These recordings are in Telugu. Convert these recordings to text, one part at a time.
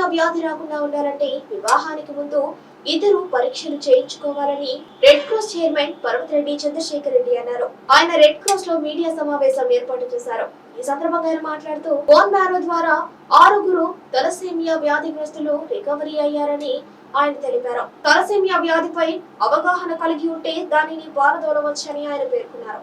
తలసేమియా వ్యాధి రాకుండా ఉండాలంటే వివాహానికి ముందు ఇద్దరు పరీక్షలు చేయించుకోవాలని red cross chairman Parvathareddy Chandrasekhar Reddy అన్నారు. ఆయన రెడ్ క్రాస్లో మీడియా సమావేశం ఏర్పాటు చేశారు. ఈ సందర్భంగా ఆయన మాట్లాడుతూ బోన్ మ్యారో ద్వారా ఆరుగురు తలసేమియా వ్యాధిగ్రస్తులు రికవరీ అయ్యారని ఆయన తెలిపారు. తలసేమియా వ్యాధిపై అవగాహన కలిగి ఉంటే దానిని పారదోలవచ్చని ఆయన పేర్కొన్నారు.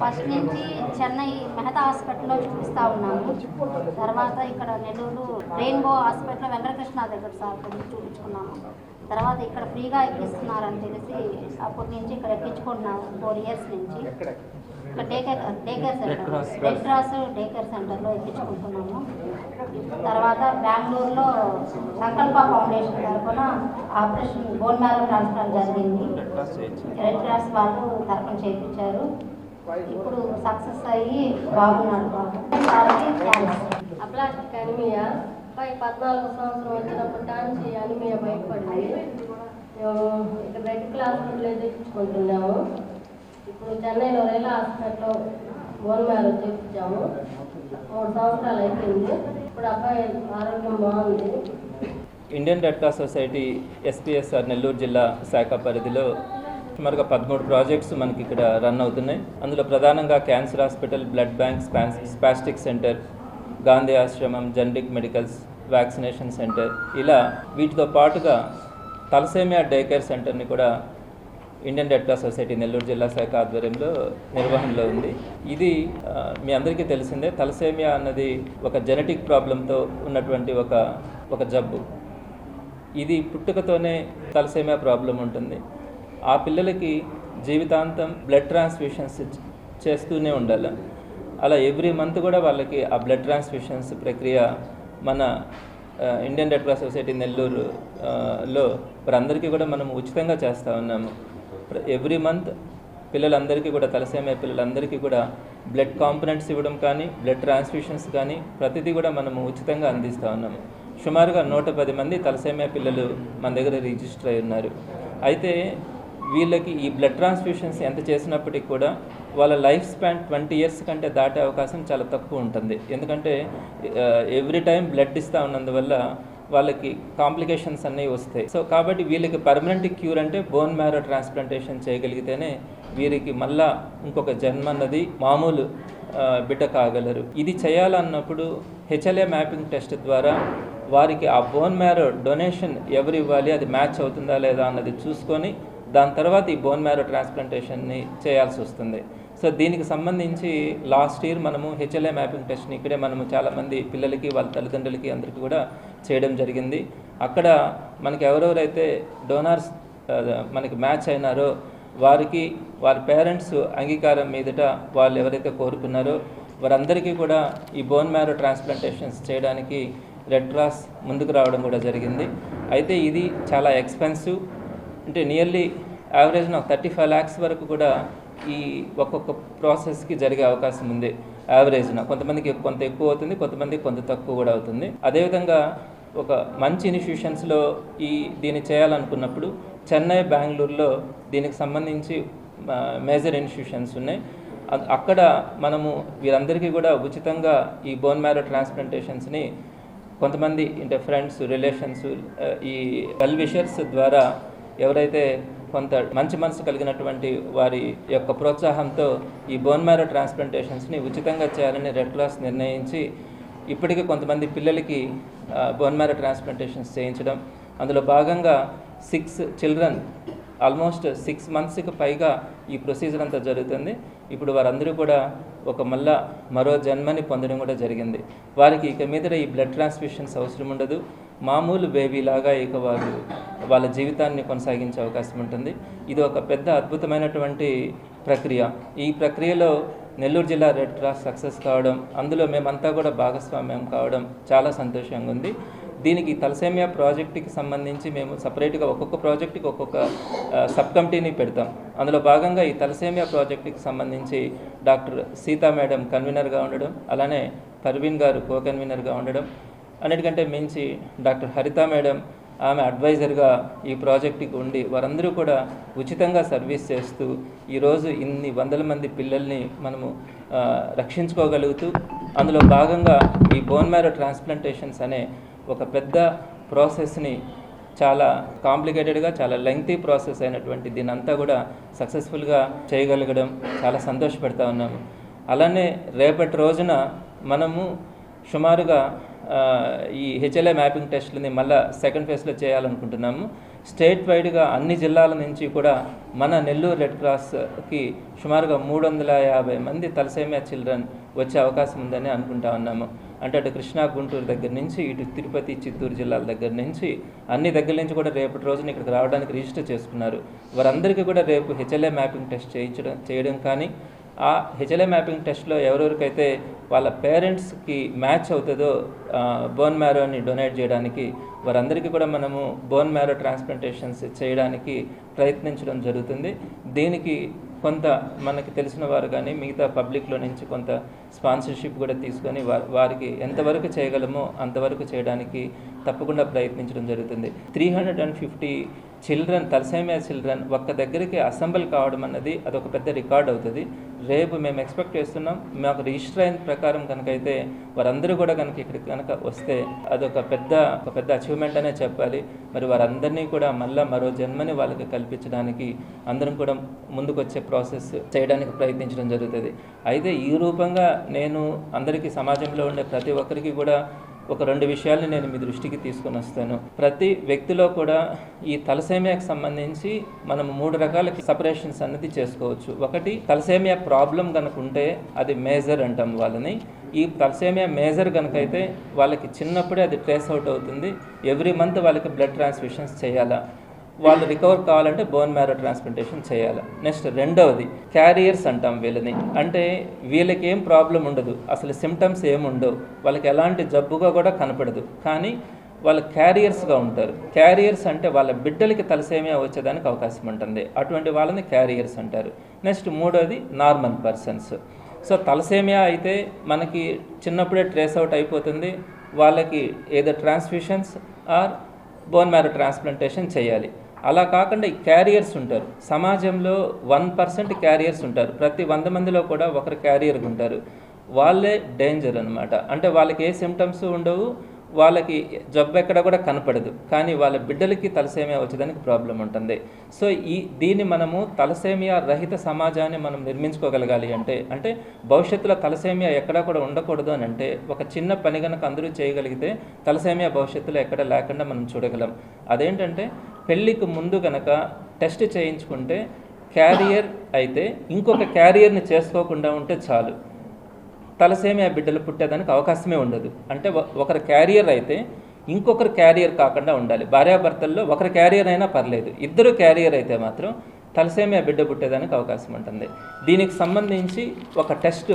ఫస్ట్ నుంచి చెన్నై మెహతా హాస్పిటల్లో చూపిస్తా ఉన్నాము. తర్వాత ఇక్కడ నెల్లూరు రెయిన్బో హాస్పిటల్ వెంకటకృష్ణ దగ్గర సార్ కొంచెం చూపించుకున్నాము. తర్వాత ఇక్కడ ఫ్రీగా ఎక్కిస్తున్నారని తెలిసి అప్పటి నుంచి ఇక్కడ ఎక్కించుకుంటున్నాము ఫోర్ ఇయర్స్ నుంచి. ఇక్కడ day care day care centre. Red cross సెంటర్లో ఎక్కించుకుంటున్నాము. తర్వాత బెంగళూరులో సంకల్ప ఫౌండేషన్ తరఫున ఆపరేషన్ బోన్ మ్యారో ట్రాన్స్ప్లాంట్ జరిగింది. రెడ్ క్రాస్ వాళ్ళు తరఫున చేయించారు. ఇప్పుడు సక్సెస్ అయ్యి థ్యాంక్స్. అప్లాస్టిక్ అనిమియా పై పద్నాలుగు సంవత్సరం వచ్చినప్పటి నుంచి అనిమియా బయటపడింది మేము ఇక్కడ రెడ్ క్లాస్ రూట్లో తెప్పించుకుంటున్నాము ఇప్పుడు చెన్నైలో రైలా హాస్పిటల్లో బోన్ మ్యారో చేయించాము మూడు సంవత్సరాలు అయిపోయింది. ఇప్పుడు అబ్బాయి ఆరోగ్యం బాగుంది. Indian red cross society S P S R Nellore జిల్లా శాఖ పరిధిలో సుమారుగా పదమూడు ప్రాజెక్ట్స్ మనకి ఇక్కడ రన్ అవుతున్నాయి. అందులో ప్రధానంగా cancer hospital blood bank spastic centre Gandhi ఆశ్రమం జనరిక్ మెడికల్స్ వ్యాక్సినేషన్ సెంటర్. ఇలా వీటితో పాటుగా తలసేమియా డే కేర్ సెంటర్ని కూడా Indian red cross society Nellore జిల్లా శాఖ ఆధ్వర్యంలో నిర్వహణలో ఉంది. ఇది మీ అందరికీ తెలిసిందే తలసేమియా అన్నది ఒక జెనెటిక్ ప్రాబ్లంతో ఉన్నటువంటి ఒక ఒక జబ్బు. ఇది పుట్టుకతోనే తలసేమియా ప్రాబ్లం ఉంటుంది. ఆ పిల్లలకి జీవితాంతం బ్లడ్ ట్రాన్స్ఫ్యూషన్స్ చేస్తూనే ఉండాలి. అలా ఎవ్రీ మంత్ కూడా వాళ్ళకి ఆ బ్లడ్ ట్రాన్స్ఫ్యూషన్స్ ప్రక్రియ మన ఇండియన్ రెడ్ క్రాస్ సొసైటీ నెల్లూరులో వారందరికీ కూడా మనం ఉచితంగా చేస్తూ ఉన్నాము. ఎవ్రీ మంత్ పిల్లలందరికీ కూడా తలసేమే పిల్లలందరికీ కూడా బ్లడ్ కాంపనెంట్స్ ఇవ్వడం కానీ బ్లడ్ ట్రాన్స్ఫ్యూషన్స్ కానీ ప్రతిదీ కూడా మనము ఉచితంగా అందిస్తూ ఉన్నాము. సుమారుగా నూట పది మంది తలసేమియా పిల్లలు మన దగ్గర రిజిస్టర్ అయి ఉన్నారు. అయితే వీళ్ళకి ఈ బ్లడ్ ట్రాన్స్ఫ్యూషన్స్ ఎంత చేసినప్పటికీ కూడా వాళ్ళ లైఫ్ స్పాన్ ట్వంటీ ఇయర్స్ కంటే దాటే అవకాశం చాలా తక్కువ ఉంటుంది. ఎందుకంటే ఎవ్రీ టైం బ్లడ్ ఇస్తూ ఉన్నందువల్ల వాళ్ళకి కాంప్లికేషన్స్ అన్నీ వస్తాయి. సో కాబట్టి వీళ్ళకి పర్మనెంట్ క్యూర్ అంటే బోన్ మ్యారో ట్రాన్స్ప్లాంటేషన్ చేయగలిగితేనే వీరికి మళ్ళా ఇంకొక జన్మ అన్నది మామూలు బిడ్డ కాగలరు. ఇది చేయాలన్నప్పుడు హెచ్ఎల్ఏ మ్యాపింగ్ టెస్ట్ ద్వారా వారికి ఆ బోన్ మ్యారో డొనేషన్ ఎవరు ఇవ్వాలి అది మ్యాచ్ అవుతుందా లేదా అన్నది చూసుకొని దాని తర్వాత ఈ బోన్ మ్యారో ట్రాన్స్ప్లాంటేషన్ని చేయాల్సి వస్తుంది. సో దీనికి సంబంధించి లాస్ట్ ఇయర్ మనము హెచ్ఎల్ఏ మ్యాపింగ్ టెస్ట్ని ఇక్కడే మనము చాలామంది పిల్లలకి వాళ్ళ తల్లిదండ్రులకి అందరికీ కూడా చేయడం జరిగింది. అక్కడ మనకి ఎవరెవరైతే డోనార్స్ మనకి మ్యాచ్ అయినారో వారికి వారి పేరెంట్స్ అంగీకారం మీదట వాళ్ళు ఎవరైతే కోరుకున్నారో వారందరికీ కూడా ఈ బోన్ మ్యారో ట్రాన్స్ప్లాంటేషన్స్ చేయడానికి రెడ్ క్రాస్ ముందుకు రావడం కూడా జరిగింది. అయితే ఇది చాలా ఎక్స్పెన్సివ్ అంటే నియర్లీ యావరేజ్న ఒక థర్టీ ఫైవ్ ల్యాక్స్ వరకు కూడా ఈ ఒక్కొక్క ప్రాసెస్కి జరిగే అవకాశం ఉంది యావరేజ్న. కొంతమందికి కొంత ఎక్కువ అవుతుంది కొంతమందికి కొంత తక్కువ కూడా అవుతుంది. అదేవిధంగా ఒక మంచి ఇన్స్టిట్యూషన్స్లో ఈ దీన్ని చేయాలనుకున్నప్పుడు చెన్నై బెంగళూరులో దీనికి సంబంధించి మేజర్ ఇన్స్టిట్యూషన్స్ ఉన్నాయి. అక్కడ మనము వీరందరికీ కూడా ఉచితంగా ఈ బోన్ మ్యారో ట్రాన్స్ప్లాంటేషన్స్ని కొంతమంది అంటే ఫ్రెండ్స్ రిలేషన్స్ ఈ వెల్ విషర్స్ ద్వారా ఎవరైతే కొంత మంచి మనసు కలిగినటువంటి వారి యొక్క ప్రోత్సాహంతో ఈ బోన్ మ్యారో ట్రాన్స్ప్లాంటేషన్స్ని ఉచితంగా చేయాలని రెడ్ క్రాస్ నిర్ణయించి ఇప్పటికే కొంతమంది పిల్లలకి బోన్ మ్యారో ట్రాన్స్ప్లాంటేషన్స్ చేయించడం. అందులో భాగంగా సిక్స్ చిల్డ్రన్ ఆల్మోస్ట్ సిక్స్ మంత్స్కి పైగా ఈ ప్రొసీజర్ అంతా జరుగుతుంది. ఇప్పుడు వారందరూ కూడా ఒక మళ్ళా మరో జన్మని పొందడం కూడా జరిగింది. వారికి ఇక మీదట ఈ బ్లడ్ ట్రాన్స్ఫ్యూషన్స్ అవసరం ఉండదు. మామూలు బేబీ లాగా ఇక వారు వాళ్ళ జీవితాన్ని కొనసాగించే అవకాశం ఉంటుంది. ఇది ఒక పెద్ద అద్భుతమైనటువంటి ప్రక్రియ. ఈ ప్రక్రియలో నెల్లూరు జిల్లా రెడ్ క్రాస్ సక్సెస్ కావడం అందులో మేమంతా కూడా భాగస్వామ్యం కావడం చాలా సంతోషంగా ఉంది. దీనికి తలసేమియా ప్రాజెక్టుకి సంబంధించి మేము సపరేట్గా ఒక్కొక్క ప్రాజెక్టుకి ఒక్కొక్క సబ్ కమిటీని పెడతాం. అందులో భాగంగా ఈ తలసేమియా ప్రాజెక్టుకి సంబంధించి డాక్టర్ సీతా మేడం కన్వీనర్గా ఉండడం అలానే పర్వీన్ గారు కో కన్వీనర్గా ఉండడం అన్నిటికంటే మించి డాక్టర్ హరిత మేడం ఆమె అడ్వైజర్గా ఈ ప్రాజెక్టుకి ఉండి వారందరూ కూడా ఉచితంగా సర్వీస్ చేస్తూ ఈరోజు ఇన్ని వందల మంది పిల్లల్ని మనము రక్షించుకోగలుగుతూ అందులో భాగంగా ఈ బోన్ మ్యారో ట్రాన్స్ప్లాంటేషన్స్ అనే ఒక పెద్ద ప్రాసెస్ని చాలా కాంప్లికేటెడ్గా చాలా లెంగ్తీ ప్రాసెస్ అయినటువంటి దీని అంతా కూడా సక్సెస్ఫుల్గా చేయగలగడం చాలా సంతోషపెడతా ఉన్నాము. అలానే రేపటి రోజున మనము సుమారుగా ఈ హెచ్ఎల్ఏ మ్యాపింగ్ టెస్ట్లని మళ్ళీ సెకండ్ ఫేజ్లో చేయాలనుకుంటున్నాము. స్టేట్ వైడ్గా అన్ని జిల్లాల నుంచి కూడా మన నెల్లూరు రెడ్ క్రాస్కి సుమారుగా మూడు వందల యాభై మంది తలసేమియా చిల్డ్రన్ వచ్చే అవకాశం ఉందని అనుకుంటా ఉన్నాము. అంటే అటు కృష్ణా గుంటూరు దగ్గర నుంచి ఇటు తిరుపతి చిత్తూరు జిల్లాల దగ్గర నుంచి అన్ని దగ్గర నుంచి కూడా రేపటి రోజున ఇక్కడికి రావడానికి రిజిస్టర్ చేసుకున్నారు. వారందరికీ కూడా రేపు హెచ్ఎల్ఏ మ్యాపింగ్ టెస్ట్ చేయించడం చేయడం కానీ ఆ హెచ్ఎల్ఏ మ్యాపింగ్ టెస్ట్లో ఎవరెవరికైతే వాళ్ళ పేరెంట్స్కి మ్యాచ్ అవుతుందో బోన్ మ్యారోని డొనేట్ చేయడానికి వారందరికీ కూడా మనము బోన్ మ్యారో ట్రాన్స్ప్లాంటేషన్స్ చేయడానికి ప్రయత్నించడం జరుగుతుంది. దీనికి కొంత మనకి తెలిసిన వారు కానీ మిగతా పబ్లిక్లో నుంచి కొంత స్పాన్సర్షిప్ కూడా తీసుకొని వారికి ఎంతవరకు చేయగలమో అంతవరకు చేయడానికి తప్పకుండా ప్రయత్నించడం జరుగుతుంది. Three hundred and fifty children thalassemia children ఒక్క దగ్గరికి అసెంబుల్ కావడం అన్నది అదొక పెద్ద రికార్డ్ అవుతుంది. రేపు మేము ఎక్స్పెక్ట్ చేస్తున్నాం. మాకు రిజిస్టర్ అయిన ప్రకారం కనుక అయితే వారందరూ కూడా కనుక ఇక్కడికి కనుక వస్తే అదొక పెద్ద ఒక పెద్ద అచీవ్మెంట్ అనే చెప్పాలి. మరి వారందరినీ కూడా మళ్ళీ మరో జన్మని వాళ్ళకి కల్పించడానికి అందరం కూడా ముందుకొచ్చే ప్రాసెస్ చేయడానికి ప్రయత్నించడం జరుగుతుంది. అయితే ఈ రూపంగా నేను అందరికీ సమాజంలో ఉండే ప్రతి ఒక్కరికి కూడా ఒక రెండు విషయాల్ని నేను మీ దృష్టికి తీసుకొని వస్తాను. ప్రతి వ్యక్తిలో కూడా ఈ తలసేమియాకి సంబంధించి మనం మూడు రకాల సపరేషన్స్ అనేది చేసుకోవచ్చు. ఒకటి తలసేమియా ప్రాబ్లం కనుక ఉంటే అది మేజర్ అంటాం వాళ్ళని. ఈ తలసేమియా మేజర్ కనుక అయితే వాళ్ళకి చిన్నప్పుడే అది ట్రేస్ అవుట్ అవుతుంది. ఎవ్రీ మంత్ వాళ్ళకి బ్లడ్ ట్రాన్స్ఫ్యూషన్స్ చేయాలా. వాళ్ళు రికవర్ కావాలంటే బోన్ మ్యారో ట్రాన్స్ప్లాంటేషన్ చేయాలి. నెక్స్ట్ రెండవది క్యారియర్స్ అంటాం వీళ్ళని. అంటే వీళ్ళకి ఏం ప్రాబ్లం ఉండదు. అసలు సిమ్టమ్స్ ఏముండవు ఉండవు. వాళ్ళకి ఎలాంటి జబ్బుగా కూడా కనపడదు. కానీ వాళ్ళు క్యారియర్స్గా ఉంటారు. క్యారియర్స్ అంటే వాళ్ళ బిడ్డలకి తలసేమియా వచ్చేదానికి అవకాశం ఉంటుంది. అటువంటి వాళ్ళని క్యారియర్స్ అంటారు. నెక్స్ట్ మూడోది నార్మల్ పర్సన్స్ సో తలసేమియా అయితే మనకి చిన్నప్పుడే ట్రేస్ అవుట్ అయిపోతుంది. వాళ్ళకి ఏదో transfusions or bone marrow transplantation చేయాలి. అలా కాకుండా క్యారియర్స్ ఉంటారు. సమాజంలో వన్ పర్సెంట్ క్యారియర్స్ ఉంటారు. ప్రతి వంద మందిలో కూడా ఒకరు క్యారియర్గా ఉంటారు. వాళ్ళే డేంజర్ అనమాట అంటే వాళ్ళకి ఏ సిమ్టమ్స్ ఉండవు వాళ్ళకి జబ్బు ఎక్కడ కూడా కనపడదు. కానీ వాళ్ళ బిడ్డలకి తలసేమియా వచ్చేదానికి ప్రాబ్లం ఉంటుంది. సో ఈ దీన్ని మనము తలసేమియా రహిత సమాజాన్ని మనం నిర్మించుకోగలగాలి అంటే అంటే భవిష్యత్తులో తలసేమియా ఎక్కడా కూడా ఉండకూడదు అని అంటే ఒక చిన్న పని కనుక అందరూ చేయగలిగితే తలసేమియా భవిష్యత్తులో ఎక్కడ లేకుండా మనం చూడగలం. అదేంటంటే పెళ్ళికి ముందు కనుక టెస్ట్ చేయించుకుంటే క్యారియర్ అయితే ఇంకొక క్యారియర్ని చేసుకోకుండా ఉంటే చాలు. తలసేమియా బిడ్డలు పుట్టేదానికి అవకాశమే ఉండదు. అంటే ఒకరి ఒకరు క్యారియర్ అయితే ఇంకొకరు క్యారియర్ కాకుండా ఉండాలి. భార్యాభర్తల్లో ఒకరు క్యారియర్ అయినా పర్లేదు. ఇద్దరు క్యారియర్ అయితే మాత్రం తలసేమియా బిడ్డ పుట్టేదానికి అవకాశం ఉంటుంది. దీనికి సంబంధించి ఒక టెస్ట్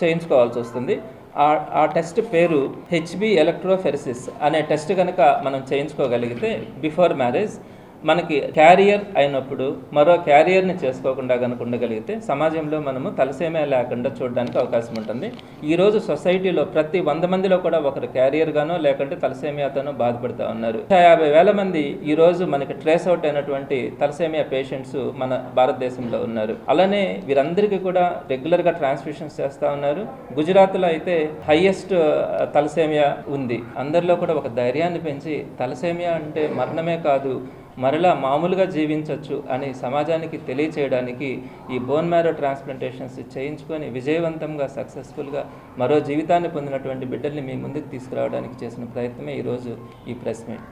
చేయించుకోవాల్సి వస్తుంది. ఆ ఆ టెస్ట్ పేరు హెచ్బి ఎలక్ట్రోఫెరసిస్ అనే టెస్ట్ కనుక మనం చేయించుకోగలిగితే బిఫోర్ మ్యారేజ్ మనకి క్యారియర్ అయినప్పుడు మరో క్యారియర్ని చేసుకోకుండా కనుక ఉండగలిగితే సమాజంలో మనము తలసేమే లేకుండా చూడడానికి అవకాశం ఉంటుంది. ఈరోజు సొసైటీలో ప్రతి వంద మందిలో కూడా ఒకరు క్యారియర్గానో లేకుంటే తలసేమియాతోనో బాధపడుతూ ఉన్నారు. యాభై వేల మంది ఈరోజు మనకి ట్రేస్ అవుట్ అయినటువంటి తలసేమియా పేషెంట్స్ మన భారతదేశంలో ఉన్నారు. అలానే వీరందరికీ కూడా రెగ్యులర్గా ట్రాన్స్ఫ్యూషన్స్ చేస్తూ ఉన్నారు. గుజరాత్లో అయితే హైయెస్ట్ తలసేమియా ఉంది. అందరిలో కూడా ఒక ధైర్యాన్ని పెంచి తలసేమియా అంటే మరణమే కాదు మరలా మామూలుగా జీవించవచ్చు అని సమాజానికి తెలియచేయడానికి ఈ బోన్ మ్యారో ట్రాన్స్ప్లాంటేషన్స్ చేయించుకొని విజయవంతంగా సక్సెస్ఫుల్గా మరో జీవితాన్ని పొందినటువంటి బిడ్డల్ని మీ ముందుకు తీసుకురావడానికి చేసిన ప్రయత్నమే ఈరోజు ఈ ప్రెస్ మీట్